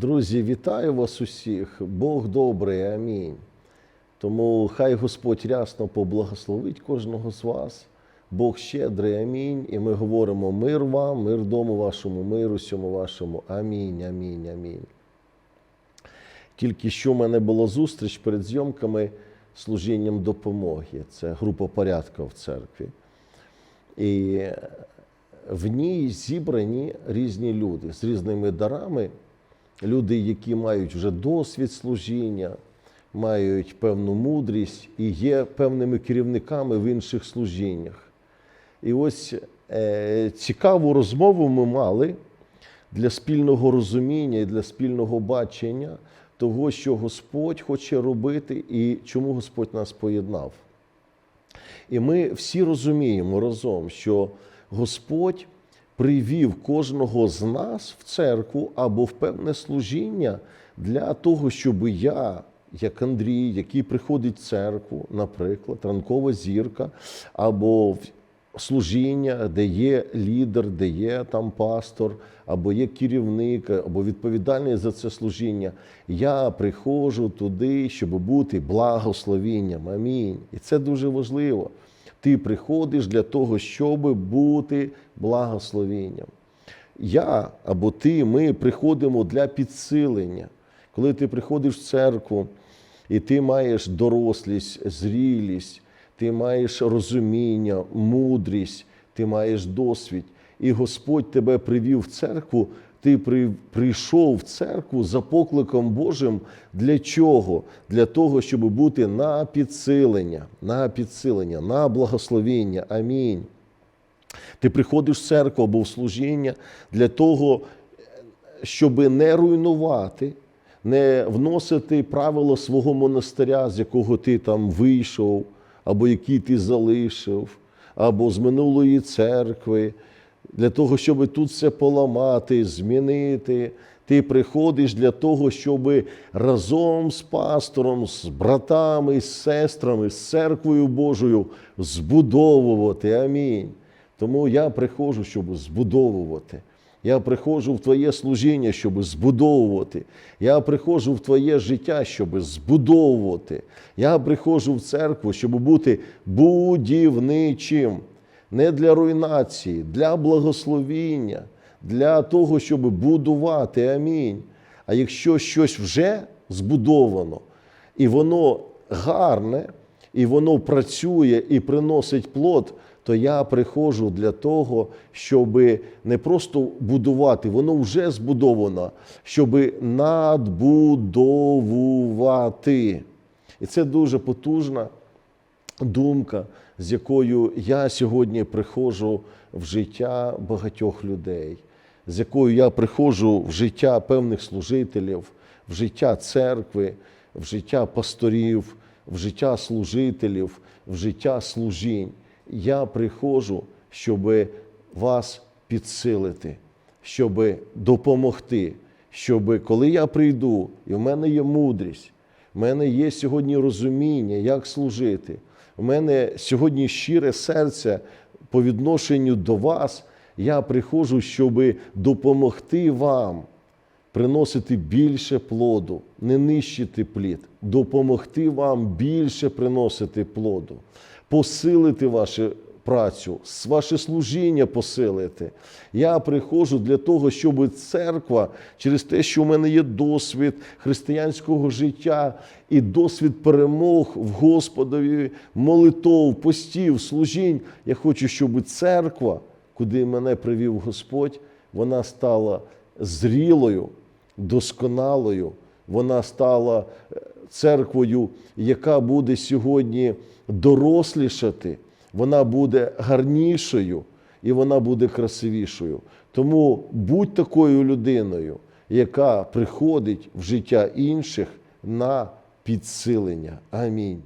Друзі, вітаю вас усіх. Бог добрий, амінь. Тому хай Господь рясно поблагословить кожного з вас. Бог щедрий, амінь. І ми говоримо мир вам, мир дому вашому, мир усьому вашому. Амінь, амінь, амінь. Тільки що в мене була зустріч перед зйомками служінням допомоги. Це група порядка в церкві. І в ній зібрані різні люди з різними дарами. Люди, які мають вже досвід служіння, мають певну мудрість і є певними керівниками в інших служіннях. І ось е, цікаву розмову ми мали для спільного розуміння і для спільного бачення того, що Господь хоче робити і чому Господь нас поєднав. І ми всі розуміємо разом, що Господь привів кожного з нас в церкву або в певне служіння для того, щоб я, як Андрій, який приходить в церкву, наприклад, ранкова зірка, або служіння, де є лідер, де є там пастор, або є керівник, або відповідальний за це служіння. Я приходжу туди, щоб бути благословінням. Амінь. І це дуже важливо. Ти приходиш для того, щоб бути благословенням. Я або ти, ми приходимо для підсилення. Коли ти приходиш в церкву, і ти маєш дорослість, зрілість, ти маєш розуміння, мудрість, ти маєш досвід, і Господь тебе привів в церкву. Ти при, прийшов в церкву за покликом Божим для чого? Для того, щоб бути на підсилення, на підсилення, на благословіння. Амінь. Ти приходиш в церкву або в служіння для того, щоб не руйнувати, не вносити правила свого монастиря, з якого ти там вийшов, або який ти залишив, або з минулої церкви для того, щоб тут все поламати, змінити. Ти приходиш для того, щоб разом з пастором, з братами, з сестрами, з церквою Божою збудовувати. Амінь. Тому я приходжу, щоб збудовувати. Я приходжу в Твоє служіння, щоб збудовувати. Я приходжу в Твоє життя, щоб збудовувати. Я приходжу в церкву, щоб бути будівничим не для руйнації, для благословіння, для того, щоб будувати. Амінь. А якщо щось вже збудовано, і воно гарне, і воно працює і приносить плод, то я приходжу для того, щоб не просто будувати, воно вже збудовано, щоб надбудовувати. І це дуже потужна думка, з якою я сьогодні приходжу в життя багатьох людей, з якою я приходжу в життя певних служителів, в життя церкви, в життя пасторів, в життя служителів, в життя служінь. Я приходжу, щоб вас підсилити, щоб допомогти, щоб коли я прийду, і в мене є мудрість, в мене є сьогодні розуміння, як служити. У мене сьогодні щире серце по відношенню до вас. Я приходжу, щоб допомогти вам приносити більше плоду, не нищити плід, допомогти вам більше приносити плоду, посилити вашу працю, ваше служіння посилити. Я приходжу для того, щоб церква, через те, що в мене є досвід християнського життя і досвід перемог в Господові, молитов, постів, служінь. Я хочу, щоб церква, куди мене привів Господь, вона стала зрілою, досконалою. Вона стала церквою, яка буде сьогодні дорослішати вона буде гарнішою і вона буде красивішою. Тому будь такою людиною, яка приходить в життя інших на підсилення. Амінь.